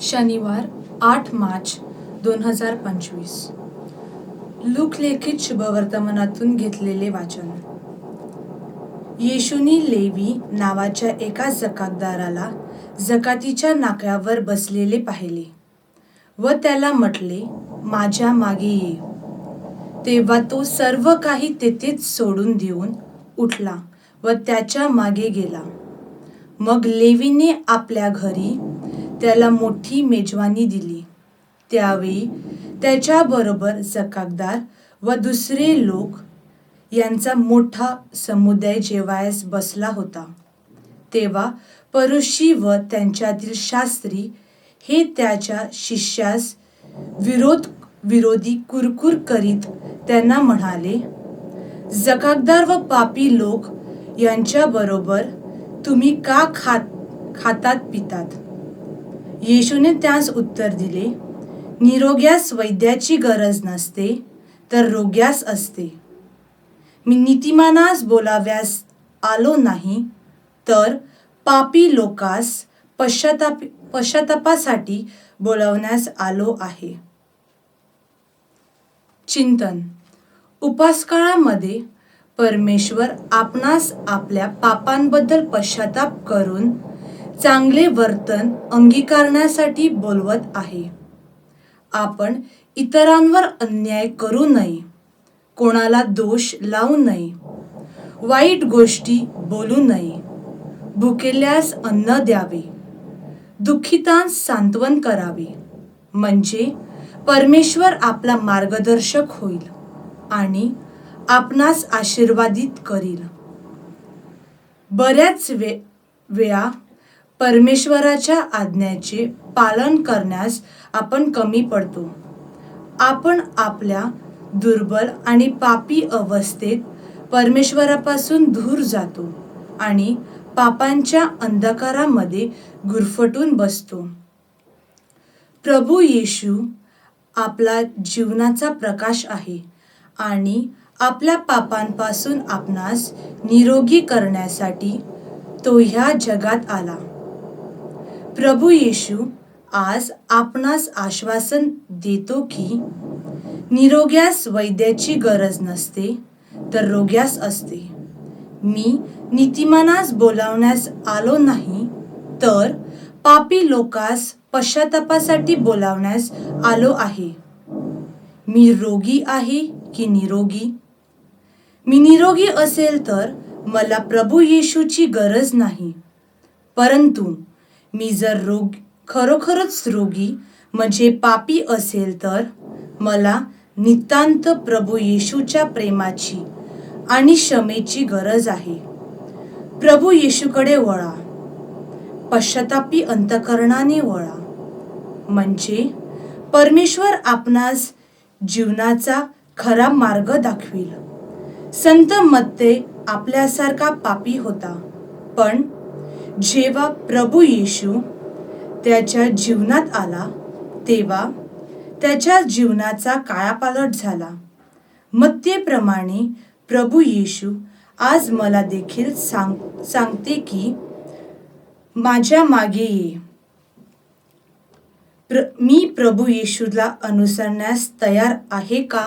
शनिवार आठ मार्च दोन हजार पंचवीस. लुकलेखित शुभवर्तमानातून घेतलेले वाचन. येशूनी लेवी नावाच्या एका जकातदाराला जकातीच्या नाक्यावर बसलेले पाहिले व त्याला म्हटले माझ्या मागे ये. तेव्हा तो सर्व काही तेथेच सोडून देऊन उठला व त्याच्यामागे गेला. मग लेवीने आपल्या घरी त्याला मोठी मेजवानी दिली. त्यावेळी त्याच्याबरोबर जकाकदार व दुसरे लोक यांचा मोठा समुदाय जेवायस बसला होता. तेव्हा परुषी व त्यांच्यातील शास्त्री हे त्याच्या शिष्यास विरोध विरोधी कुरकुर करीत त्यांना म्हणाले जकाकदार व पापी लोक यांच्याबरोबर तुम्ही का खात खातात पितात? येशूने त्यास उत्तर दिले निरोग्यास वैद्याची गरज नसते तर रोग्यास असते. मी नीतिमानास बोलाव्यास आलो नाही तर पापी लोकास पश्चाताप पश्चातापासाठी बोलावण्यास आलो आहे. चिंतन. उपासकाळामध्ये परमेश्वर आपणास आपल्या पापांबद्दल पश्चाताप करून चांगले वर्तन अंगीकारण्यासाठी बोलवत आहे. आपण इतरांवर अन्याय करू नये. कोणाला दोष लावू नये. वाईट गोष्टी बोलू नये. भुकेल्यास अन्न द्यावे. दुःखितांस सांत्वन करावे. म्हणजे परमेश्वर आपला मार्गदर्शक होईल आणि आपणास आशीर्वादित करील. बऱ्याच वे वेळा परमेश्वराच्या आज्ञेचे पालन करण्यास आपण कमी पडतो. आपण आपल्या दुर्बल आणि पापी अवस्थेत परमेश्वरापासून दूर जातो आणि पापांच्या अंधकारामध्ये गुरफटून बसतो. प्रभू येशू आपला जीवनाचा प्रकाश आहे आणि आपल्या पापांपासून आपणास निरोगी करण्यासाठी तो ह्या जगात आला. प्रभू येशू आज आपणास आश्वासन देतो की निरोग्यास वैद्याची गरज नसते तर रोग्यास असते. मी नीतिमानास बोलावण्यास आलो नाही तर पापी लोकास पश्चातापासाठी बोलावण्यास आलो आहे. मी रोगी आहे की निरोगी? मी निरोगी असेल तर मला प्रभू येशूची गरज नाही परंतु मी जर रोग खरोखरच रोगी म्हणजे पापी असेल तर मला नितांत प्रभू येशूच्या प्रेमाची आणि क्षमेची गरज आहे. प्रभू येशूकडे वळा. पश्चातापी अंतकरणाने वळा. म्हणजे परमेश्वर आपणास जीवनाचा खरा मार्ग दाखविल. संत मत्ते आपल्यासारखा पापी होता पण जेव्हा प्रभू येशू त्याच्या जीवनात आला तेव्हा त्याच्या जीवनाचा कायापालट झाला. मत्तेप्रमाणे प्रभू येशू आज मला देखील सांग सांगते की माझ्या मागे ये. प्र मी प्रभू येशूला अनुसरण्यास तयार आहे का?